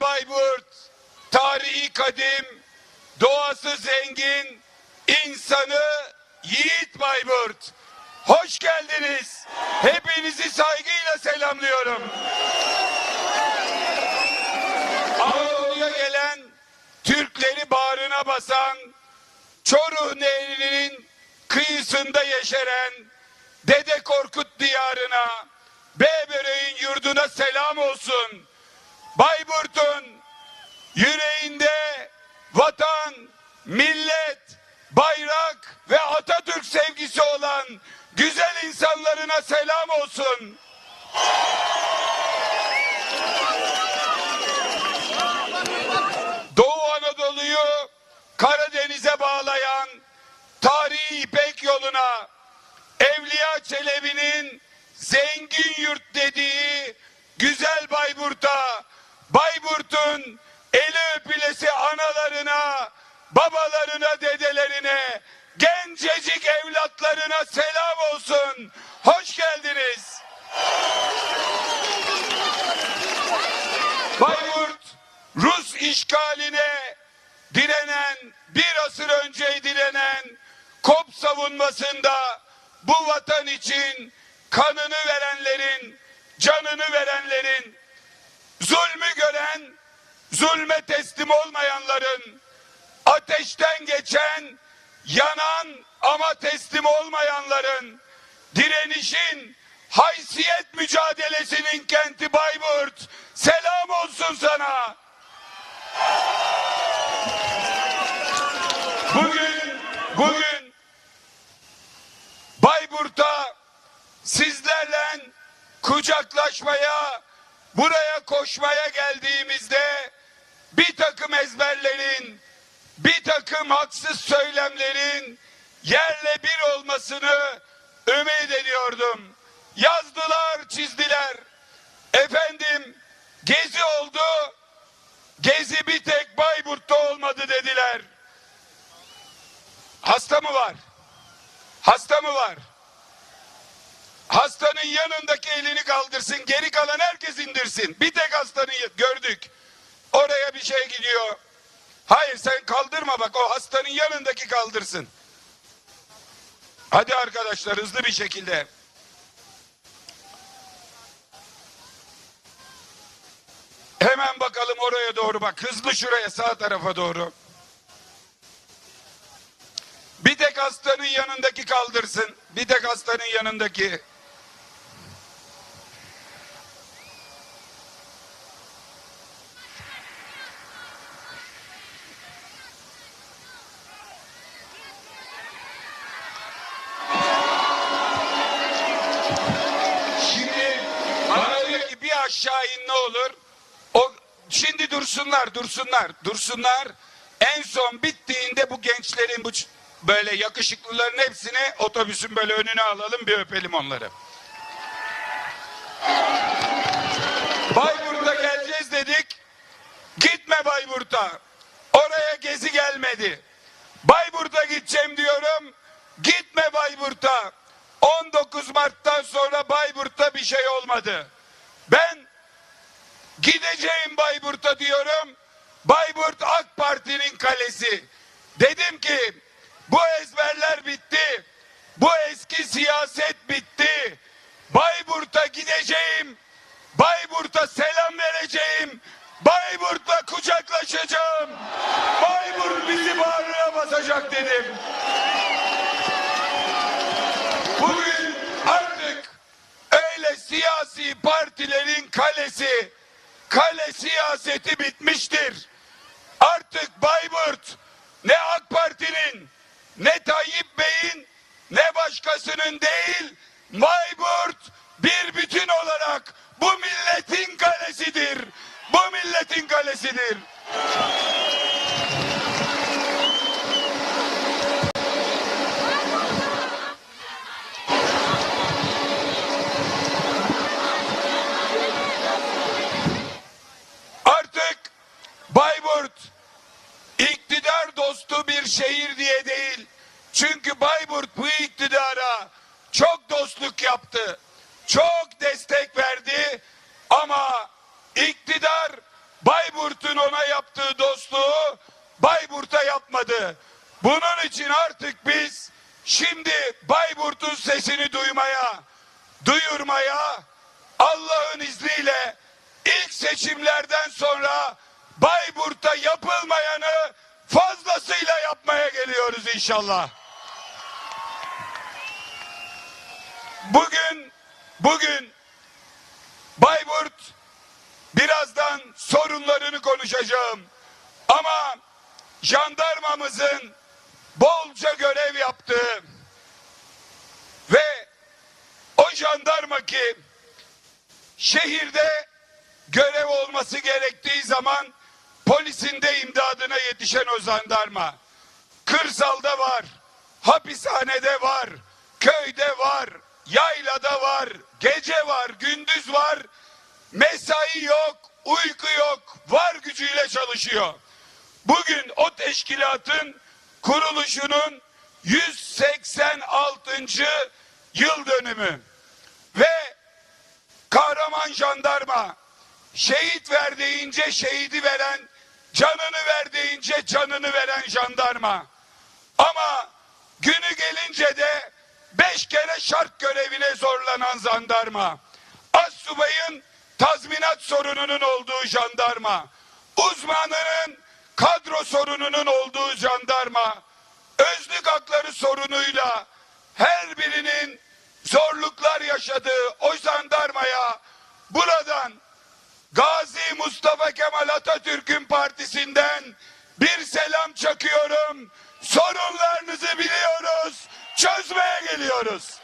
Bayburt, tarihi kadim, doğası zengin, insanı yiğit Bayburt. Hoş geldiniz. Hepinizi saygıyla selamlıyorum. Anadolu'ya gelen, Türkleri bağrına basan, Çoruh Nehri'nin kıyısında yeşeren Dede Korkut diyarına, Beböreğin yurduna selam olsun. Bayburt'un yüreğinde vatan, millet, bayrak ve Atatürk sevgisi olan güzel insanlarına selam olsun. Doğu Anadolu'yu Karadeniz'e bağlayan tarihi İpek yoluna Evliya Çelebi'nin zengin yurt dediği güzel Bayburt'a, Bayburt'un eli öpülesi analarına, babalarına, dedelerine, gencecik evlatlarına selam olsun. Hoş geldiniz. Bayburt, Rus işgaline direnen, bir asır önce direnen kop savunmasında bu vatan için kanını verenlerin, canını verenlerin, zulmü gören, zulme teslim olmayanların, ateşten geçen, yanan ama teslim olmayanların, direnişin, haysiyet mücadelesinin kenti Bayburt, selam olsun sana. Bugün, bugün Bayburt'a sizlerle kucaklaşmaya, buraya koşmaya geldiğimizde bir takım ezberlerin, bir takım haksız söylemlerin yerle bir olmasını ümit ediyordum. Yazdılar, çizdiler. Efendim, gezi oldu, gezi bir tek Bayburt'ta olmadı dediler. Hasta mı var? Hasta mı var? Hastanın yanındaki elini kaldırsın, geri kalan herkes indirsin. Bir tek hastanın gördük. Oraya bir şey gidiyor. Hayır sen kaldırma bak o hastanın yanındaki kaldırsın. Hadi arkadaşlar hızlı bir şekilde. Hemen bakalım oraya doğru bak. Hızlı şuraya sağ tarafa doğru. Bir tek hastanın yanındaki kaldırsın. Bir tek hastanın yanındaki. Şimdi bana diyor ki bir aşağı in ne olur? O şimdi dursunlar, dursunlar, dursunlar. En son bittiğinde bu gençlerin bu böyle yakışıklıların hepsini otobüsün böyle önüne alalım bir öpelim onları. Bayburt'a geleceğiz dedik. Gitme Bayburt'a. Oraya gezi gelmedi. Bayburt'a gideceğim diyorum. Gitme Bayburt'a. 19 Mart'tan sonra Bayburt'ta bir şey olmadı. Ben gideceğim Bayburt'a diyorum. Bayburt AK Parti'nin kalesi. Dedim ki bu ezberler bitti. Bu eski siyaset bitti. Bayburt'a gideceğim. Bayburt'a selam vereceğim. Bayburt'la kucaklaşacağım. Bayburt bizi bağrına basacak dedim. Bugün artık öyle siyasi partilerin kalesi, kale siyaseti bitmiştir. Artık Bayburt ne AK Parti'nin, ne Tayyip Bey'in, ne başkasının değil, Bayburt bir bütün olarak bu milletin kalesidir. Bu milletin kalesidir. Dostu bir şehir diye değil. Çünkü Bayburt bu iktidara çok dostluk yaptı. Çok destek verdi ama iktidar Bayburt'un ona yaptığı dostluğu Bayburt'a yapmadı. Bunun için artık biz şimdi Bayburt'un sesini duymaya, duyurmaya Allah'ın izniyle ilk seçimlerden sonra Bayburt'ta yapılmayanı fazlasıyla yapmaya geliyoruz inşallah. Bugün bugün Bayburt birazdan sorunlarını konuşacağım. Ama jandarmamızın bolca görev yaptığı ve o jandarma ki şehirde görev olması gerektiği zaman polisin de imdadına yetişen o jandarma. Kırsalda var, hapishanede var, köyde var, yaylada var, gece var, gündüz var. Mesai yok, uyku yok, var gücüyle çalışıyor. Bugün o teşkilatın kuruluşunun 186. yıl dönümü ve kahraman jandarma şehit ver deyince şehidi veren canını ver deyince canını veren jandarma. Ama günü gelince de beş kere şark görevine zorlanan jandarma. Assubay'ın tazminat sorununun olduğu jandarma. Uzmanının kadro sorununun olduğu jandarma. Özlük hakları sorunuyla her birinin zorluklar yaşadığı o jandarmaya buradan Mustafa Kemal Atatürk'ün partisinden bir selam çakıyorum. Sorunlarınızı biliyoruz. Çözmeye geliyoruz.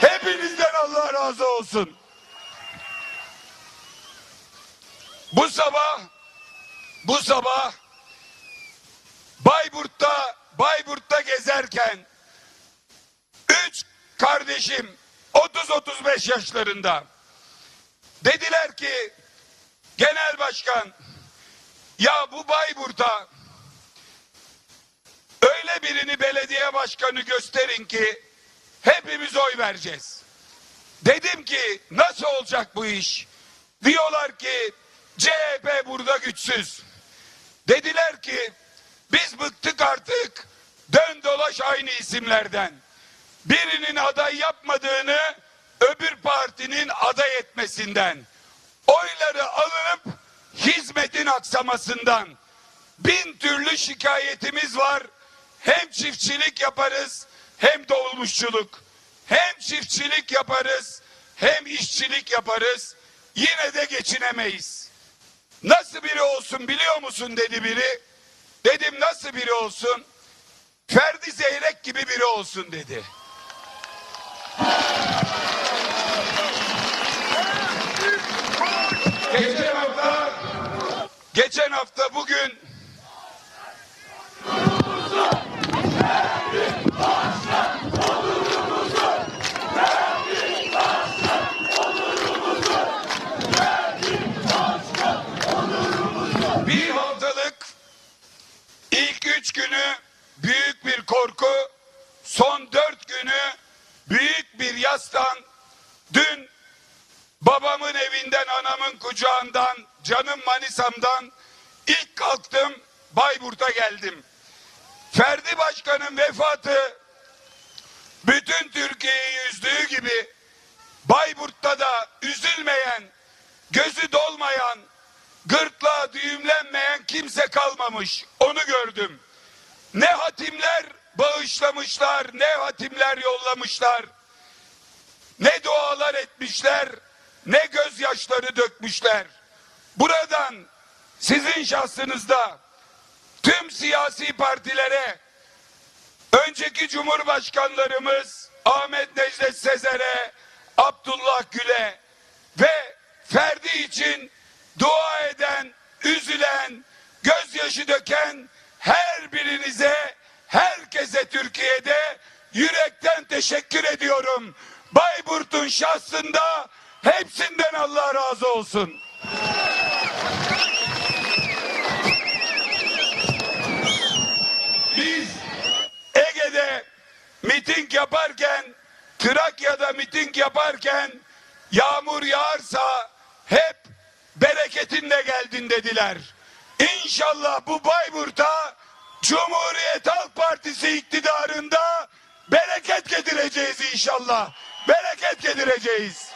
Hepinizden Allah razı olsun. Bu sabah bu sabah Bayburt'ta Bayburt'ta gezerken üç kardeşim 30-35 yaşlarında dediler ki genel başkan ya bu Bayburt'a öyle birini belediye başkanı gösterin ki hepimiz oy vereceğiz. Dedim ki nasıl olacak bu iş? Diyorlar ki CHP burada güçsüz. Dediler ki biz bıktık artık dön dolaş aynı isimlerden. Birinin aday yapmadığını öbür partinin aday etmesinden. Oyları alınıp hizmetin aksamasından. Bin türlü şikayetimiz var. Hem çiftçilik yaparız hem dolmuşçuluk. Hem çiftçilik yaparız hem işçilik yaparız. Yine de geçinemeyiz. Nasıl biri olsun biliyor musun dedi biri. Dedim nasıl biri olsun? Ferdi Zeyrek gibi biri olsun dedi. Geçen hafta geçen hafta bugün bir haftalık ilk üç günü büyük bir korku, son dört günü büyük bir yastan, dün babamın evinden, anamın kucağından, canım Manisa'mdan ilk kalktım Bayburt'a geldim. Ferdi Başkan'ın vefatı bütün Türkiye'yi üzdüğü gibi Bayburt'ta da üzülmeyen, gözü dolmayan, gırtlağı düğümlenmeyen kimse kalmamış. Onu gördüm. Ne hatimler bağışlamışlar, ne hatimler yollamışlar. Ne dualar etmişler, ne gözyaşları dökmüşler. Buradan sizin şahsınızda tüm siyasi partilere, önceki cumhurbaşkanlarımız Ahmet Necdet Sezer'e, Abdullah Gül'e ve Ferdi için dua eden, üzülen, gözyaşı döken her birinize, herkese Türkiye'de yürekten teşekkür ediyorum. Bayburt'un şahsında hepsinden Allah razı olsun. Ege'de miting yaparken, Trakya'da miting yaparken yağmur yağarsa hep bereketinle geldin dediler. İnşallah bu Bayburt'a Cumhuriyet Halk Partisi iktidarında bereket getireceğiz inşallah. Bereket getireceğiz.